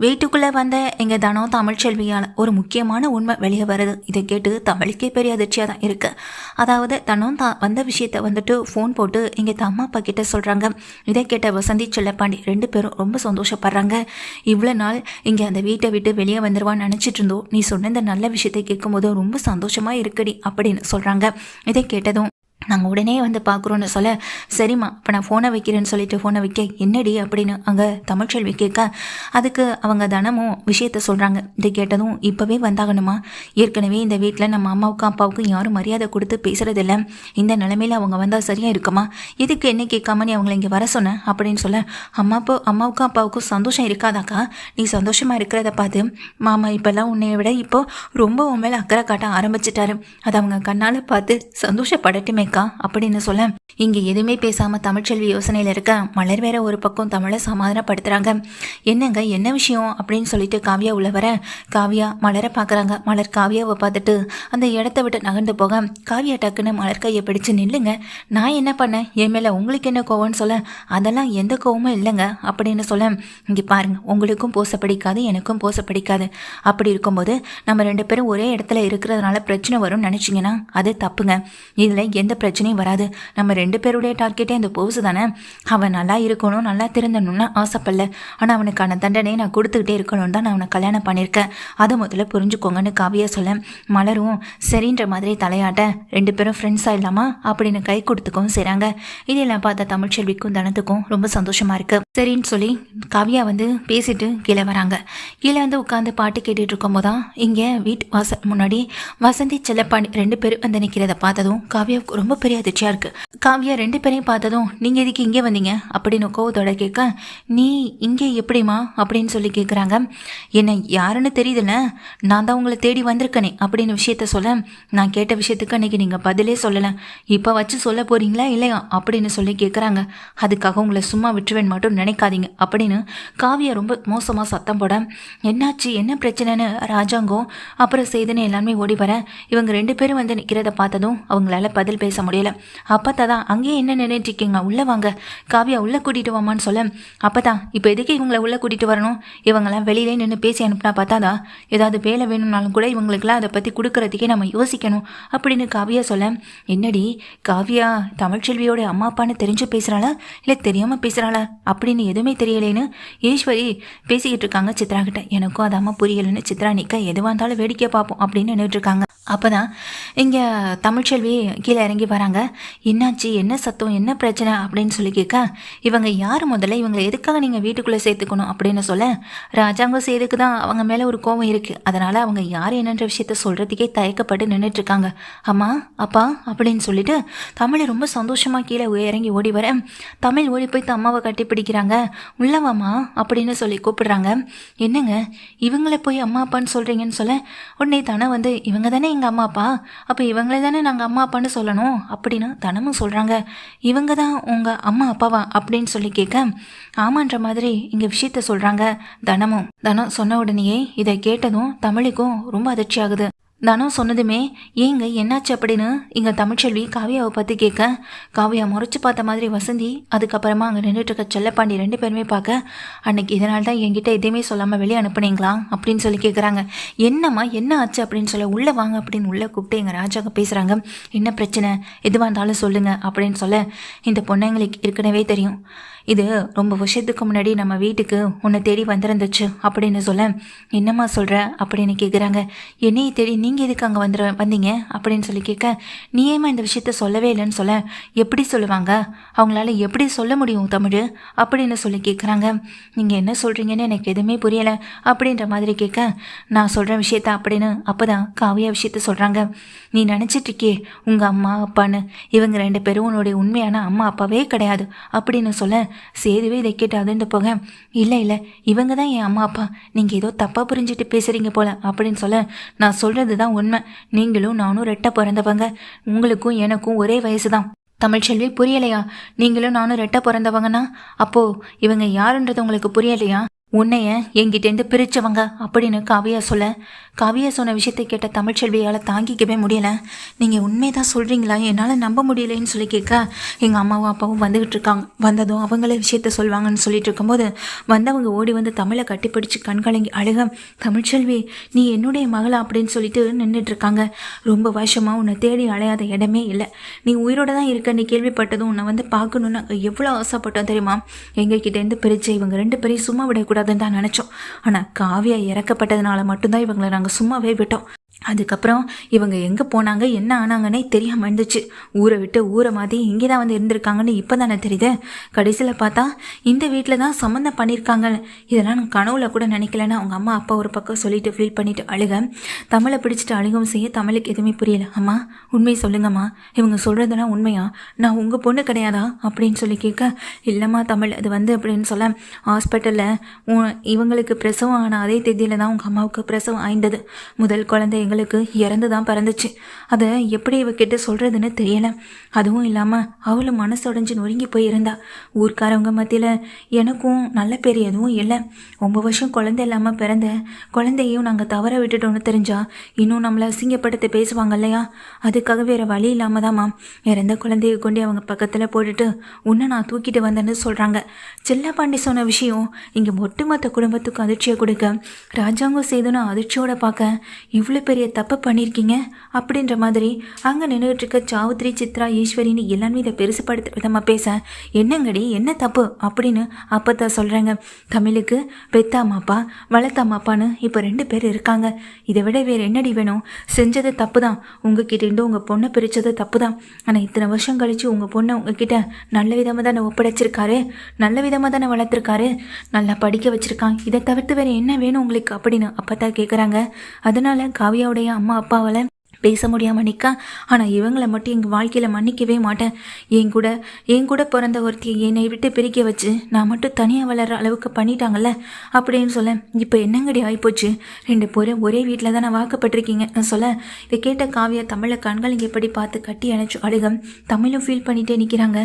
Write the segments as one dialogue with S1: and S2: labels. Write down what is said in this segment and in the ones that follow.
S1: வீட்டுக்குள்ளே வந்த எங்கள் தனம் தமிழ்ச்செல்வியால் ஒரு முக்கியமான உண்மை வெளியே வருது. இதை கேட்டு தமிழுக்கே பெரிய அதிர்ச்சியாக தான் இருக்குது அதாவது தனம் தான் வந்த விஷயத்த வந்துட்டு ஃபோன் போட்டு இங்கே தம்மா அப்பா கிட்ட சொல்கிறாங்க இதை கேட்ட வசந்தி செல்லப்பாண்டி ரெண்டு பேரும் ரொம்ப சந்தோஷப்படுறாங்க. இவ்வளோ நாள் இங்கே அந்த வீட்டை விட்டு வெளியே வந்துடுவான்னு நினச்சிட்டு இருந்தோம். நீ சொன்ன இந்த நல்ல விஷயத்தை கேட்கும்போது ரொம்ப சந்தோஷமாக இருக்குடி அப்படின்னு சொல்கிறாங்க இதை கேட்டதும் நாங்கள் உடனே வந்து பார்க்குறோன்னு சொல்ல சரிம்மா இப்போ நான் ஃபோனை வைக்கிறேன்னு சொல்லிட்டு ஃபோனை வைக்க என்னடி? அப்படின்னு அங்கே தமிழ்ச்செல்வி கேட்க அதுக்கு அவங்க தனமும் விஷயத்த சொல்கிறாங்க இதை கேட்டதும் இப்போவே வந்தாகணுமா? ஏற்கனவே இந்த வீட்டில் நம்ம அம்மாவுக்கும் அப்பாவுக்கும் யாரும் மரியாதை கொடுத்து பேசுகிறதில்ல இந்த நிலமையில அவங்க வந்தால் சரியாக இருக்குமா? எதுக்கு என்ன கேட்காம நீ அவங்கள இங்கே வர சொன்னேன் அப்படின்னு சொல்ல அம்மா அப்பா அம்மாவுக்கும் அப்பாவுக்கும் சந்தோஷம் இருக்காதாக்கா? நீ சந்தோஷமாக இருக்கிறத பார்த்து மாமா இப்போல்லாம் உன்னைய விட இப்போ ரொம்ப உன் மேலே அக்கறை காட்ட ஆரம்பிச்சிட்டாரு. அதை அவங்க கண்ணால் பார்த்து சந்தோஷப்படட்டுமேக்கா. அப்படின்னு சொல்ல இங்கே எதுவுமே பேசாமல் தமிழ்ச்செல்வி யோசனையில் இருக்க மலர் வேற ஒரு பக்கம் தமிழை சமாதானப்படுத்துகிறாங்க என்னங்க என்ன விஷயம்? அப்படின்னு சொல்லிட்டு காவியா உள்ள வர காவியா மலரை பார்க்குறாங்க. மலர் காவியாவை பார்த்துட்டு அந்த இடத்த விட்டு நகர்ந்து போக காவியா டக்குன்னு மலர் கையை பிடிச்சு நில்லுங்க. நான் என்ன பண்ணேன்? என் மேலே உங்களுக்கு என்ன கோவம்னு சொல்ல அதெல்லாம் எந்த கோவமும் இல்லைங்க அப்படின்னு சொல்ல இங்கே பாருங்க உங்களுக்கும் போச பிடிக்காது எனக்கும் போச பிடிக்காது. அப்படி இருக்கும்போது நம்ம ரெண்டு பேரும் ஒரே இடத்துல இருக்கிறதுனால பிரச்சனை வரும்னு நினச்சிங்கன்னா அது தப்புங்க. இதில் எந்த பிரச்சனையும் வராது. நம்ம ரெண்டு பேருடைய டார்கெட்டே இந்த போஸ் தானே? அவன் நல்லா இருக்கணும் நல்லா திருந்தணும்னு ஆசைப்படல. ஆனால் அவனுக்கான தண்டனையை நான் கொடுத்துக்கிட்டே இருக்கணும் தான் நான் அவனை கல்யாணம் பண்ணியிருக்கேன். அதை முதல்ல புரிஞ்சுக்கோங்கன்னு காவியா சொல்ல மலரும் சரின்ற மாதிரி தலையாட்ட. ரெண்டு பேரும் ஃப்ரெண்ட்ஸாக இல்லாமா அப்படின்னு கை கொடுத்துக்கவும் செய்கிறாங்க இதெல்லாம் பார்த்த தமிழ்ச்செல்விக்கும் தனத்துக்கும் ரொம்ப சந்தோஷமா இருக்கு. சரின்னு சொல்லி காவியா வந்து பேசிட்டு கீழே வராங்க. கீழே வந்து உட்காந்து பாட்டு கேட்டுட்டு இருக்கும் போதான் இங்கே வீட்டு வாசல் முன்னாடி வசந்தி செல்லப்பாண்டி ரெண்டு பேரும் வந்து நிற்கிறத பார்த்ததும் காவியாவுக்கு ரொம்ப பெரிய அதிர்ச்சியாக இருக்கு. காவியா ரெண்டு பேரையும் பார்த்ததும் நீங்கள் எதுக்கு இங்கே வந்தீங்க? அப்படின்னு கோவத்தோட கேட்க நீ இங்கே எப்படிமா அப்படின்னு சொல்லி கேட்குறாங்க என்ன யாருன்னு தெரியுதுல்ல? நான் தான் உங்களை தேடி வந்திருக்கனே அப்படின்னு விஷயத்த சொல்ல நான் கேட்ட விஷயத்துக்கு அன்னைக்கு நீங்கள் பதிலே சொல்லலை. இப்போ வச்சு சொல்ல போகிறீங்களா இல்லையா? அப்படின்னு சொல்லி கேட்குறாங்க அதுக்காக உங்களை சும்மா விட்டுருவேன் மட்டும் நினைக்காதீங்க அப்படின்னு காவியா ரொம்ப மோசமாக சத்தம் போட என்னாச்சு? என்ன பிரச்சனைன்னு? ராஜாங்கம் அப்புறம் செய்துன்னு எல்லாமே ஓடி வர இவங்க ரெண்டு பேரும் வந்து நிற்கிறத பார்த்ததும் அவங்களால பதில் பேச முடியல. அப்போ தான் அங்கேயே என்ன நினைட்டு இருக்கீங்க? உள்ளே வாங்க. காவியா உள்ளே கூட்டிகிட்டு வாமான்னு சொல்ல அப்பதான் இப்போ எதுக்கு இவங்களை உள்ளே கூட்டிகிட்டு வரணும்? இவங்கெல்லாம் வெளியிலே நின்று பேசி அனுப்புனா பார்த்தாதா? ஏதாவது வேலை வேணும்னாலும் கூட இவங்களுக்குலாம் அதை பற்றி கொடுக்கறதுக்கே நம்ம யோசிக்கணும் அப்படின்னு காவியா சொல்ல என்னடி காவியா தமிழ்ச்செல்வியோட அம்மா அப்பான்னு தெரிஞ்சு பேசுகிறாளா இல்லை தெரியாமல் பேசுகிறாளா அப்படின்னு எதுவுமே தெரியலேன்னு ஈஸ்வரி பேசிக்கிட்டு இருக்காங்க சித்ரா கிட்ட. எனக்கும் அதாமல் புரியலைன்னு சித்ரா நிற்க எதுவாக இருந்தாலும் வேடிக்கை பார்ப்போம் அப்படின்னு நின்றுட்டு இருக்காங்க. அப்போ தான் இங்கே தமிழ்ச்செல்வி கீழே இறங்கி வராங்க. என்னாச்சு? என்ன சத்தம்? என்ன பிரச்சனை? அப்படின்னு சொல்லி கேட்க இவங்க யார் முதல்ல? இவங்களை எதுக்காக நீங்கள் வீட்டுக்குள்ளே சேர்த்துக்கணும்? அப்படின்னு சொல்ல ராஜாங்கம் செய்துக்கு தான் அவங்க மேலே ஒரு கோவம் இருக்குது அதனால் அவங்க யார் என்னன்ற விஷயத்த சொல்கிறதுக்கே தயக்கப்பட்டு நின்றுட்டுருக்காங்க அம்மா அப்பா அப்படின்னு சொல்லிட்டு தமிழை ரொம்ப சந்தோஷமாக கீழே இறங்கி ஓடி வர தமிழ் ஓடி போய் அம்மாவை கட்டி பிடிக்கிறாங்க. உள்ளவாம்மா அப்படின்னு சொல்லி கூப்பிடுறாங்க. என்னங்க? இவங்களை போய் அம்மா அப்பான்னு சொல்கிறீங்கன்னு சொல்ல உடனே தானே வந்து இவங்க தானே எங்கள் அம்மா அப்பா? அப்போ இவங்களே தானே நாங்கள் அம்மா அப்பான்னு சொல்லணும்? அப்படின்னு தனமும் சொல்கிறாங்க இவங்க தான் உங்கள் அம்மா அப்பாவா? அப்படின்னு சொல்லி கேட்க ஆமான்ற மாதிரி இங்கே விஷயத்த சொல்கிறாங்க தனமும். தனம் சொன்ன உடனேயே இதை கேட்டதும் தமிழுக்கும் ரொம்ப அதிர்ச்சி ஆகுது தனம் சொன்னதுமே ஏங்க என்னாச்சு அப்படின்னு? இங்கே தமிழ்ச்செல்வி காவியாவை பற்றி கேட்க காவியா முறைச்சு பார்த்த மாதிரி வசந்தி அதுக்கப்புறமா அங்கே நின்றுட்டு இருக்க செல்லப்பாண்டி ரெண்டு பேருமே பார்க்க அன்னைக்கு இதனால் தான் என்கிட்ட எதையுமே சொல்லாமல் வெளியே அனுப்புனீங்களா? அப்படின்னு சொல்லி கேட்குறாங்க என்னம்மா என்ன ஆச்சு அப்படின்னு சொல்ல உள்ளே வாங்க அப்படின்னு உள்ளே கூப்பிட்டு எங்கள் ராஜாக்கு பேசுகிறாங்க என்ன பிரச்சனை? எதுவாக இருந்தாலும் சொல்லுங்கள் அப்படின்னு சொல்ல இந்த பொண்ணுங்களுக்கு ஏற்கனவே தெரியும். இது ரொம்ப வருஷத்துக்கு முன்னாடி நம்ம வீட்டுக்கு உன்னை தேடி வந்திருந்துச்சு அப்படின்னு சொல்ல என்னம்மா சொல்கிற அப்படின்னு கேட்குறாங்க என்னையை தேடி நீங்கள் எதுக்கு அங்கே வந்துட வந்தீங்க அப்படின்னு சொல்லி கேட்க நீ ஏமா இந்த விஷயத்த சொல்லவே இல்லைன்னு சொல்ல? எப்படி சொல்லுவாங்க? அவங்களால எப்படி சொல்ல முடியும் தமிழ்? அப்படின்னு சொல்லி கேட்குறாங்க நீங்கள் என்ன சொல்கிறீங்கன்னு எனக்கு எதுவுமே புரியலை அப்படின்ற மாதிரி கேட்க நான் சொல்கிற விஷயத்த அப்படின்னு அப்போ தான் காவியா விஷயத்த சொல்கிறாங்க நீ நினச்சிட்டு இருக்கே உங்கள் அம்மா அப்பான்னு இவங்க ரெண்டு பேரும் உன்னுடைய உண்மையான அம்மா அப்பாவே கிடையாது அப்படின்னு சொல்ல சேதுவே இதை கேட்டு அதிர்ந்து போக இல்லை இல்லை இவங்க தான் என் அம்மா அப்பா. நீங்கள் ஏதோ தப்பாக புரிஞ்சுட்டு பேசுகிறீங்க போல அப்படின்னு சொல்ல நான் சொல்கிறது தான் உண்மை. நீங்களும் நானும் ரெட்டை பிறந்தவங்க. உங்களுக்கும் எனக்கும் ஒரே வயசு தான் தமிழ்ச்செல்வி புரியலையா? நீங்களும் நானும் ரெட்டை பிறந்தவங்கன்னா அப்போது இவங்க யாருன்றது உங்களுக்கு புரியலையா? உன்னைய என்கிட்டேருந்து பிரிச்சவங்க அப்படின்னு காவியா சொல்ல. காவியா சொன்ன விஷயத்தை கேட்ட தமிழ்ச்செல்வியால் தாங்கிக்கவே முடியல. நீங்கள் உண்மை தான் சொல்கிறீங்களா என்னால் நம்ப முடியலைன்னு சொல்லி கேட்க எங்கள் அம்மாவும் அப்பாவும் வந்துக்கிட்டு இருக்காங்க. வந்ததும் அவங்களே விஷயத்த சொல்லுவாங்கன்னு சொல்லிட்டு இருக்கும்போது வந்தவங்க ஓடி வந்து தமிழை கட்டிப்பிடிச்சு கண்கலங்கி அழுக தமிழ்ச்செல்வி நீ என்னுடைய மகளா? அப்படின்னு சொல்லிட்டு நின்றுட்டு இருக்காங்க. ரொம்ப வருஷமாக உன்னை தேடி அலையாத இடமே இல்லை. நீ உயிரோட தான் இருக்க. நீ கேள்விப்பட்டதும் உன்னை வந்து பார்க்கணுன்னு எவ்வளோ ஆசைப்பட்டோம் தெரியுமா? எங்ககிட்டேருந்து பிரிச்சு இவங்க ரெண்டு பேரையும் சும்மா விடக்கூடாதுன்னு தான் நினச்சோம். ஆனால் காவியா இறக்கப்பட்டதுனால மட்டும்தான் இவங்களை நாங்கள் சும்மாவே விட்டோம். அதுக்கப்புறம் இவங்க எங்கே போனாங்க என்ன ஆனாங்கன்னே தெரியாமல் இருந்துச்சு. ஊரை விட்டு ஊரை மாதிரி இங்கே தான் வந்து இருந்திருக்காங்கன்னு இப்போ தானே தெரியுது. கடைசியில் பார்த்தா இந்த வீட்டில் தான் சம்மந்தம் பண்ணியிருக்காங்க. இதெல்லாம் நான் கனவுல கூட நினைக்கலன்னு அவங்க அம்மா அப்பா ஒரு பக்கம் சொல்லிட்டு ஃபீல் பண்ணிட்டு அழுக. தமிழை பிடிச்சிட்டு அழுகவும் செய்ய தமிழுக்கு எதுவுமே புரியல. அம்மா உண்மையை சொல்லுங்கம்மா. இவங்க சொல்கிறதெல்லாம் உண்மையா? நான் உங்கள் பொண்ணு கிடையாதா? அப்படின்னு சொல்லி கேட்க இல்லைம்மா தமிழ் அது வந்து அப்படின்னு சொல்ல ஹாஸ்பிட்டலில் இவங்களுக்கு பிரசவம் ஆன அதே தேதியில் தான் உங்கள் அம்மாவுக்கு பிரசவம் ஆய்ந்தது. முதல் குழந்தை எங்களுக்கு இறந்து தான் பிறந்துச்சு. அதை எப்படி இவகிட்ட சொல்கிறதுன்னு தெரியலை. அதுவும் இல்லாமல் அவளும் மனசுடைஞ்சு நொறுங்கி போயிருந்தா. ஊர்க்காரவங்க மத்தியில் எனக்கும் நல்ல பேர் எதுவும் இல்லை. ஒம்பது வருஷம் குழந்தை இல்லாமல் பிறந்த குழந்தையும் நாங்கள் தவற விட்டுட்டோன்னு தெரிஞ்சா இன்னும் நம்மளை அசிங்கப்படுத்த பேசுவாங்க இல்லையா? அதுக்காக வேறு வழி இல்லாமல் தான் தாம்மா இறந்த குழந்தைய கொண்டு அவங்க பக்கத்தில் போட்டுட்டு உன்னை நான் தூக்கிட்டு வந்தேன்னு சொல்கிறாங்க செல்லப்பாண்டி சொன்ன விஷயம் இங்கே ஒட்டுமொத்த குடும்பத்துக்கு அதிர்ச்சியை கொடுக்க ராஜாங்கம் செய்துன்னு அதிர்ச்சியோட பார்க்க இவ்வளோ பெரிய தப்பு பண்ணியிருக்கீங்க அப்படின்ற மாதிரி அங்கே நின்றுட்டு இருக்க சாவுத்ரி சித்ரா ஈஸ்வரின்னு எல்லாமே இதை பெருசுப்படுத்துற விதமாக பேச என்னங்கடி என்ன தப்பு? அப்படின்னு அப்போ தான் சொல்கிறாங்க தமிழுக்கு வளர்த்தா மாப்பான்னு இப்போ ரெண்டு பேர் இருக்காங்க. இதை விட வேறு என்னடி வேணும்? செஞ்சது தப்பு தான் உங்ககிட்ட இருந்து உங்கள் பொண்ணை பிரித்தது தப்பு தான் ஆனால் இத்தனை வருஷம் கழித்து உங்கள் பொண்ணை உங்ககிட்ட நல்ல விதமாக தானே ஒப்படைச்சிருக்காரு? நல்ல விதமாக தானே வளர்த்துருக்காரு? நல்லா படிக்க வச்சுருக்கான். இதை தவிர்த்து வேறு என்ன வேணும் உங்களுக்கு? அப்படின்னு அப்போ தான் கேட்குறாங்க காவியா காவியாவுடைய அம்மா அப்பாவால் பேச முடியாமல் நிற்கா ஆனால் இவங்களை மட்டும் எங்கள் வாழ்க்கையில் மன்னிக்கவே மாட்டேன். என் கூட என் கூட பிறந்த ஒருத்தி என்னை விட்டு பிரிக்க வச்சு நான் மட்டும் தனியாக வளர்கிற அளவுக்கு பண்ணிட்டாங்கல்ல? அப்படின்னு சொல்ல இப்போ என்னங்கடி ஆகிப்போச்சு ரெண்டு பேரும் ஒரே வீட்டில் தானே வாக்கப்பட்டிருக்கீங்க. சொல்ல இதை கேட்ட காவியா தமிழை கண்கள் இங்கே எப்படி பார்த்து கட்டி அணைச்சு அழுகம் தமிழும் ஃபீல் பண்ணிகிட்டே நிற்கிறாங்க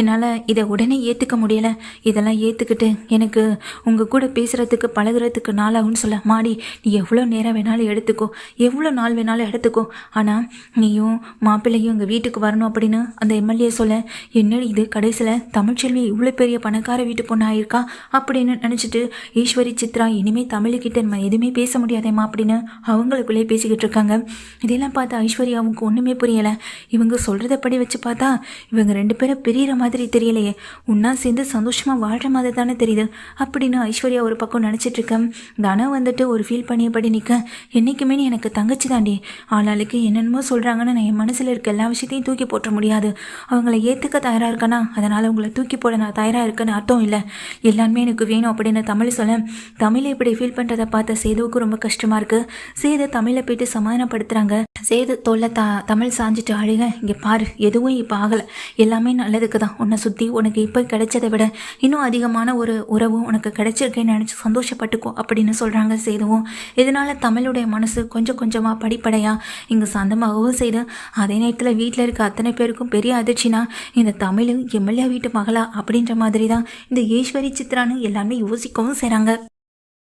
S1: என்னால் இதை உடனே ஏற்றுக்க முடியலை. இதெல்லாம் ஏற்றுக்கிட்டு எனக்கு உங்கள் கூட பேசுகிறதுக்கு பழகுறதுக்கு நாளாகும்னு சொல்ல மாடி நீ எவ்வளோ நேரம் வேணாலும் எடுத்துக்கோ. எவ்வளோ நாள் வேணாலும் எடுத்துக்கோ. ஆனால் நீயும் மாப்பிள்ளையும் எங்கள் வீட்டுக்கு வரணும் அப்படின்னு அந்த எம்எல்ஏ சொல்ல என்ன இது கடைசியில்? தமிழ்ச்செல்வி இவ்வளோ பெரிய பணக்கார வீட்டு பொண்ணாயிருக்கா அப்படின்னு நினச்சிட்டு ஈஸ்வரி சித்ரா இனிமேல் தமிழுக்கிட்ட நம்ம எதுவுமே பேச முடியாதேம்மா அப்படின்னு அவங்களுக்குள்ளே பேசிக்கிட்டு இருக்காங்க. இதெல்லாம் பார்த்தா ஐஸ்வர்யாவுக்கு ஒன்றுமே புரியலை. இவங்க சொல்கிறதப்படி வச்சு பார்த்தா இவங்க ரெண்டு பேரும் பிரியிற மாதிரி தெரியலையே. ஒன்றா சேர்ந்து சந்தோஷமாக வாழ்கிற மாதிரி தானே தெரியுது அப்படின்னு ஐஸ்வர்யா ஒரு பக்கம் நினச்சிட்டு இருக்கேன் தனம் வந்துட்டு ஒரு ஃபீல் பண்ணியபடி நிற்க என்றைக்குமே எனக்கு தங்கச்சி தாண்டி. ஆளாளுக்கு என்னென்னமோ சொல்கிறாங்கன்னு நான் என் மனசில் இருக்க எல்லா விஷயத்தையும் தூக்கி போட்ட முடியாது. அவங்கள ஏற்றுக்க தயாராக இருக்கனா? அதனால் உங்களை தூக்கி போட நான் தயாராக இருக்கேன்னு அர்த்தம் இல்லை. எல்லாருமே எனக்கு வேணும் அப்படின்னு தமிழ் சொல்ல. தமிழை இப்படி ஃபீல் பண்ணுறதை பார்த்த சேதுவுக்கு ரொம்ப கஷ்டமாக இருக்குது சேது தமிழை போயிட்டு சமாதானப்படுத்துகிறாங்க சேது தொல்லை த தமிழ் சாஞ்சிட்டு அழுக. இங்கே பாரு எதுவும் இப்போ ஆகலை. எல்லாமே நல்லதுக்கு தான் உன்னை சுற்றி உனக்கு இப்போ கிடைச்சதை விட இன்னும் அதிகமான ஒரு உறவும் உனக்கு கிடைச்சிருக்கேன்னு நினச்சி சந்தோஷப்பட்டுக்கோ அப்படின்னு சொல்கிறாங்க சேதுவும். இதனால் தமிழுடைய மனசு கொஞ்சம் கொஞ்சமாக படிப்படையாக இங்கே சொந்தமாகவும் செய்து அதே நேரத்தில் வீட்டில் இருக்க அத்தனை பேருக்கும் பெரிய அதிர்ச்சினா இந்த தமிழ் எம்எல்ஏ வீட்டு மகளா அப்படின்ற மாதிரி தான் இந்த ஈஸ்வரி சித்ரான்னு எல்லாமே யோசிக்கவும் செய்கிறாங்க